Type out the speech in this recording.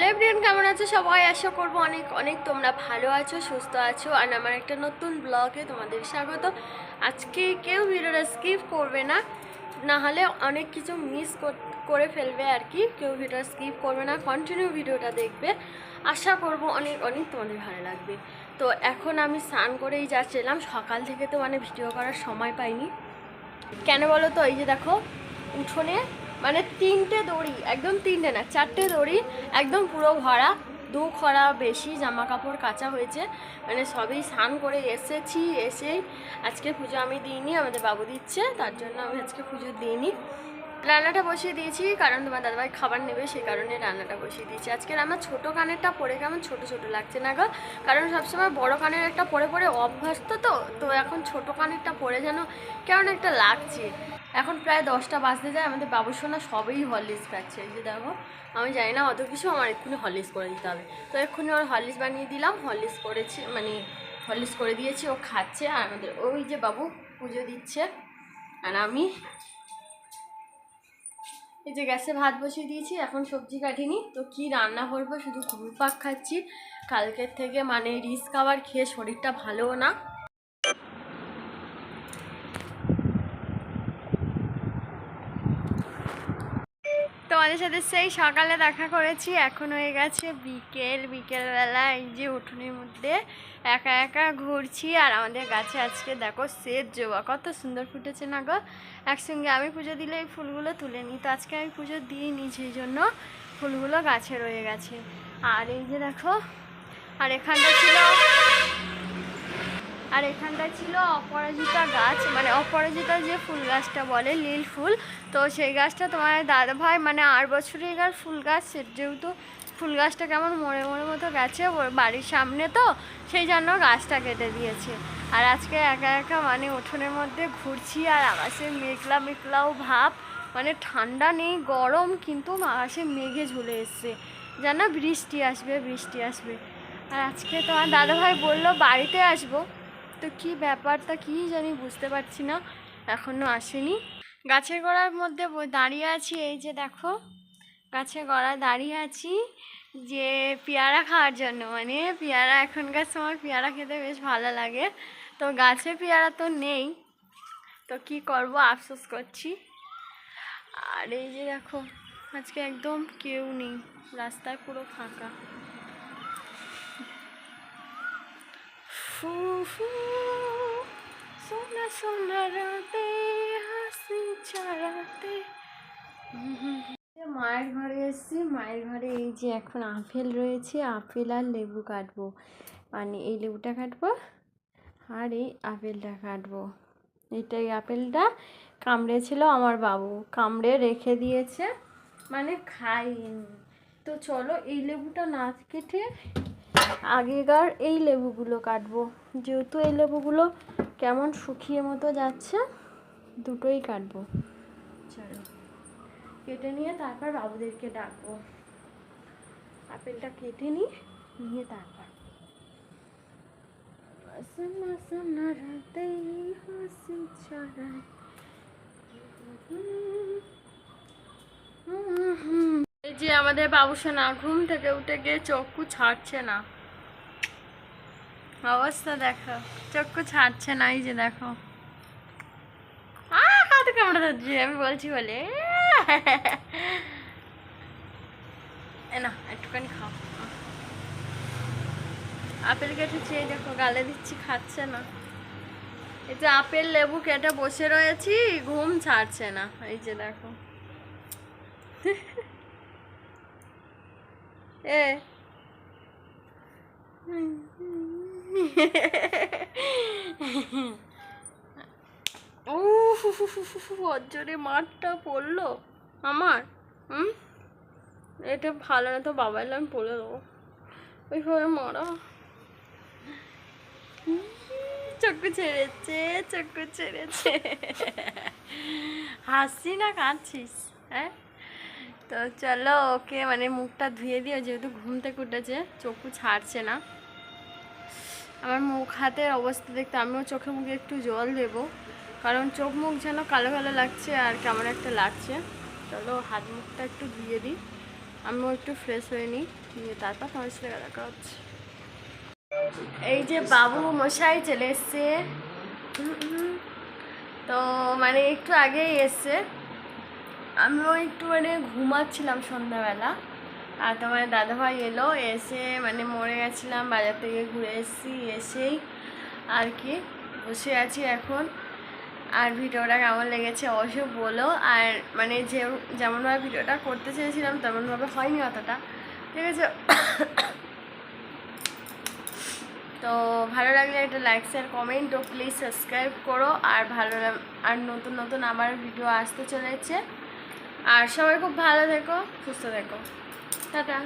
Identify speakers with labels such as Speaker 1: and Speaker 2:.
Speaker 1: Hello everyone, কেমন আছো সবাই? আশা করব অনেক অনেক তোমরা ভালো আছো, সুস্থ আছো আর আমার একটা নতুন ব্লগে তোমাদের স্বাগত। আজকে কেউ ভিডিওটা স্কিপ করবে না না হলে অনেক কিছু মিস করে ফেলবে আর কি। কেউ ভিডিওটা স্কিপ করবে না কন্টিনিউ ভিডিওটা দেখবে। আশা করব অনেক অনেক তোমাদের ভালো লাগবে। তো এখন আমি স্নান করেই যাচ্ছিলাম, সকাল থেকে তো মানে ভিডিও করার সময় পাইনি। কেন বলো তো? এই যে দেখো, উঠোনে মানে তিনটে দড়ি, একদম তিনটে না, চারটে দড়ি, একদম পুরো ভরা দু খরা বেশি জামা কাপড় কাঁচা হয়েছে মানে সবই স্নান করে এসেছি, এসেই আজকে পুজো আমি দিইনি, আমাদের বাবু দিচ্ছে, তার জন্য আমি আজকে পুজো দিইনি। রান্নাটা বসিয়ে দিয়েছি, কারণ তোমার দাদাভাই খাবার নেবে, সেই কারণে রান্নাটা বসিয়ে দিয়েছি। আজকের আমার ছোট কানেরটা পরে কেমন ছোট ছোট লাগছে না গো? কারণ সবসময় বড় কানের একটা পরে পরে অভ্যস্ত তো তো এখন ছোট কানেরটা পরে যেন কেমন একটা লাগছে। এখন প্রায় দশটা বাজতে যায়, আমাদের বাবু সোনা সবই হরলিক্স খাচ্ছে। যে দেখো, আমি জানি না অত কিছু, আমার এক্ষুনি হরলিক্স করে দিতে হবে। তো এক্ষুনি ওর হরলিক্স বানিয়ে দিলাম, হরলিক্স করেছি মানে হরলিক্স করে দিয়েছি, ও খাচ্ছে। আর আমাদের ওই যে বাবু পুজো দিচ্ছে, আর আমি এই যে গ্যাসে ভাত বসিয়ে দিয়েছি, এখন সবজি কাটিনি তো কি রান্না করব? শুধু ঘুরপাক খাচ্ছি। কালকের থেকে মানে রিস খাবার খেয়ে শরীরটা ভালোও না। তোমাদের সাথে সেই সকালে দেখা করেছি, এখন হয়ে গেছে বিকেল। বিকেলবেলা এই যে উঠোনের মধ্যে একা একা ঘুরছি, আর আমাদের গাছে আজকে দেখো সেট জবা। কত সুন্দর ফুটেছে না গো? একসঙ্গে আমি পুজো দিলে এই ফুলগুলো তুলে নিই। তো আজকে আমি পুজো দিইনি, সেই জন্য ফুলগুলো গাছে রয়ে গেছে। আর এই যে দেখো, আর এখানটা ছিল আর এখানটা ছিল অপরাজিতা গাছ মানে অপরাজিতা যে ফুল গাছটা বলে, নীল ফুল। তো সেই গাছটা তোমার দাদা ভাই মানে আট বছরের এগার ফুল গাছ যেহেতু ফুল গাছটা কেমন মরে মরে মতো গেছে বাড়ির সামনে তো, সেই জন্য গাছটা কেটে দিয়েছে। আর আজকে একা একা মানে উঠোনের মধ্যে ঘুরছি আর আকাশে মেঘলা মেঘলাও ভাব মানে ঠান্ডা নেই, গরম, কিন্তু আকাশে মেঘে ঝুলে এসছে। যেন বৃষ্টি আসবে বৃষ্টি আসবে। আর আজকে তোমার দাদাভাই বলল, বাড়িতে আসব। তো কি ব্যাপারটা কি জানি বুঝতে পারছি না, এখনও আসেনি। গাছের গোড়ার মধ্যে দাঁড়িয়ে আছি, এই যে দেখো, গাছের গোড়ায় দাঁড়িয়ে আছি যে পেয়ারা খাওয়ার জন্য। মানে পেয়ারা, এখনকার সময় পেয়ারা খেতে বেশ ভালো লাগে। তো গাছে পেয়ারা তো নেই, তো কি করব আফসোস করছি। আর এই যে দেখো, আজকে একদম কেউ নেই, রাস্তায় পুরো ফাঁকা। ফু সোনা সোনা হাসি ছড়াতে। মায়ের ঘরে এসেছি, মায়ের ঘরে এই যে এখন আপেল রয়েছে, আপেল আর লেবু কাটবো। মানে এই লেবুটা কাটবো আর এই আপেলটা কাটবো। এটাই আপেলটা কামড়েছিল আমার বাবু। কামড়ে রেখে দিয়েছে মানে খাইনি। তো চলো এই লেবুটা না কেটে আগেকার এই লেবুগুলো কাটবো। যেহেতু এই লেবুগুলো কেমন শুকিয়ে মতো যাচ্ছে দুটোই কাটবো। চলো কেটে নিয়ে তারপর বাবুদেরকে ডাকবো। আপেলটা কেটে নিই নিয়ে তারপর। সোনা সোনা রাতে হাসি ছড়ায় এই যে আমাদের বাবুসোনা ঘুম থেকে উঠে গিয়ে চক্ষু ছাড়ছে না। অবস্থা দেখো, চক্ষু ছাড়ছে না, এই যে দেখো। হাতে কামড়ে ধরছি, আমি বলছি বলে। না, একটুখানি খাও। আপেল কেটেছি এই দেখো, গালে দিচ্ছি, খাচ্ছে না। এই যে আপেল, লেবু কেটে বসে রয়েছি, ঘুম ছাড়ছে না, এই যে দেখো। এ। অজ্জরে মাঠটা পড়ল আমার। হুম? এটা ভালো না তো বাবা এলে আমি পড়ে দেবো। ওইভাবে মারা। চক্ষু ছেড়েছে চক্ষু ছেড়েছে। হাসছি না কাঁদছিস হ্যাঁ? তো চলো ওকে মানে মুখটা ধুয়ে দিও, যেহেতু ঘুম থেকে উঠেছে চক্ষু ছাড়ছে না। আমার মুখ হাতের অবস্থা দেখতে, আমিও চোখে মুখে একটু জল দেবো, কারণ চোখ মুখ যেন কালো কালো লাগছে আর কেমন একটা লাগছে। চলো হাত মুখটা একটু ধুয়ে দিই, আমিও একটু ফ্রেশ হয়ে নিই, নিয়ে তারপর তোমার সাথে দেখা হচ্ছে। এই যে বাবু মশাই চলে এসছে। তো মানে একটু আগেই এসছে। আমিও একটু মানে ঘুমাচ্ছিলাম সন্ধ্যাবেলা। আর তোমার দাদাভাই এলো, এসে মানে মরে গেছিলাম, বাজার থেকে ঘুরে এসেছি, এসেই আর কি বসে আছি এখন। আর ভিডিওটা কেমন লেগেছে অবশ্যই বলো। আর মানে যে যেমনভাবে ভিডিওটা করতে চেয়েছিলাম, তেমনভাবে হয়নি অতটা। ঠিক আছে? তো ভালো লাগলে একটা লাইক শেয়ার কমেন্ট ও প্লিজ সাবস্ক্রাইব করো। আর ভালো আর নতুন নতুন আমার ভিডিও আসতে চলেছে। আর সবাই খুব ভালো থেকো সুস্থ থেকো। টাটা।